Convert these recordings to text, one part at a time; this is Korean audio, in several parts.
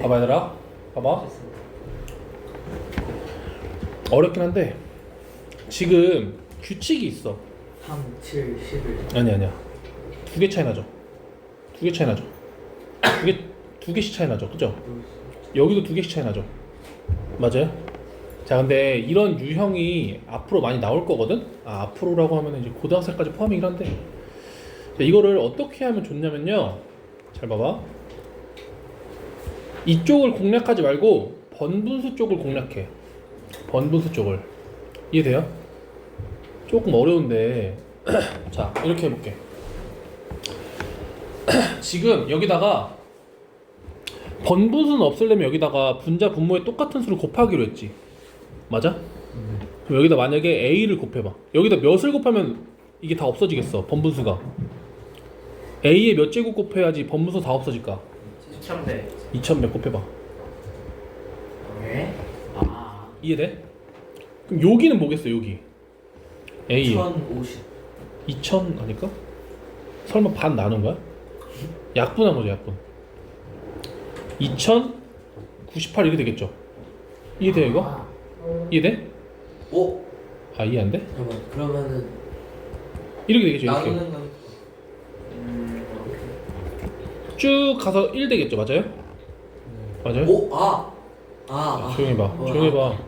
봐봐 얘들아. 봐봐. 어렵긴 한데 지금 규칙이 있어. 3, 7, 11 아니 아니야. 두 개 차이 나죠. 두 개 차이 나죠. 두 개 두 개씩 차이 나죠. 그죠? 여기도 두 개씩 차이 나죠. 맞아요? 자 근데 이런 유형이 앞으로 많이 나올 거거든? 아 앞으로라고 하면 이제 고등학생까지 포함이긴 한데. 자, 이거를 어떻게 하면 좋냐면요. 잘 봐봐 이쪽을 공략하지 말고 번분수 쪽을 공략해. 번분수 쪽을. 이해돼요? 조금 어려운데. 자 이렇게 해볼게. 지금 여기다가 번분수는 없애려면 여기다가 분자 분모의 똑같은 수를 곱하기로 했지. 맞아? 그럼 여기다 만약에 a를 곱해봐. 여기다 몇을 곱하면 이게 다 없어지겠어 번분수가. A에 몇 제곱 곱해야지 번분수 다 없어질까 7,100 2000몇 곱해봐 네? 아 이해돼? 그럼 여기는 뭐겠어 여기 a 1050 2000 아닐까? 설마 반 나눈 거야? 약분한 거죠 약분 2098 이렇게 되겠죠 이해돼요 이거? 아, 이해돼? 오? 아 이해 안 돼? 잠깐만 그러면은 이렇게 되겠죠 이렇게 나누는 건 쭉 가서 1 되겠죠 맞아요? 맞아요? 오? 아! 아, 자, 아. 조용히 봐 어, 조용히 아. 봐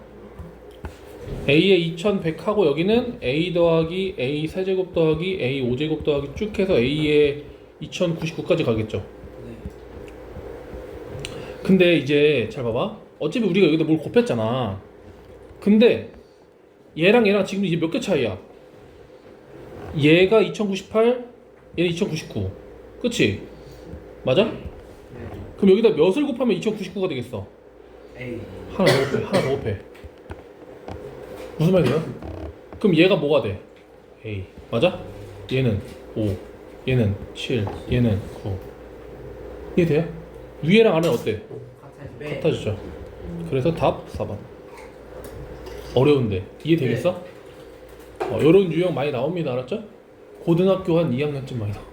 A에 2100 하고 여기는 A 더하기 A 세제곱 더하기 A 5제곱 더하기 쭉 해서 A에 2099까지 가겠죠 네. 근데 이제 잘 봐봐. 어차피 우리가 여기다 뭘 곱했잖아. 근데 얘랑 얘랑 지금 이제 몇 개 차이야? 얘가 2098, 얘는 2099. 그치? 맞아? 네. 그럼 여기다 몇을 곱하면 2099가 되겠어? 에이 하나 더 곱해. 하나 더 곱해. 무슨 말이야? 그럼 얘가 뭐가 돼? A. 맞아? 얘는 5. 얘는 7. 얘는 9. 이해돼요? 위에랑 아래는 어때? 네. 같아지죠. 그래서 답 4번. 어려운데 이해되겠어? 어, 이런 유형 많이 나옵니다. 알았죠? 고등학교 한 2학년쯤 많이 나와.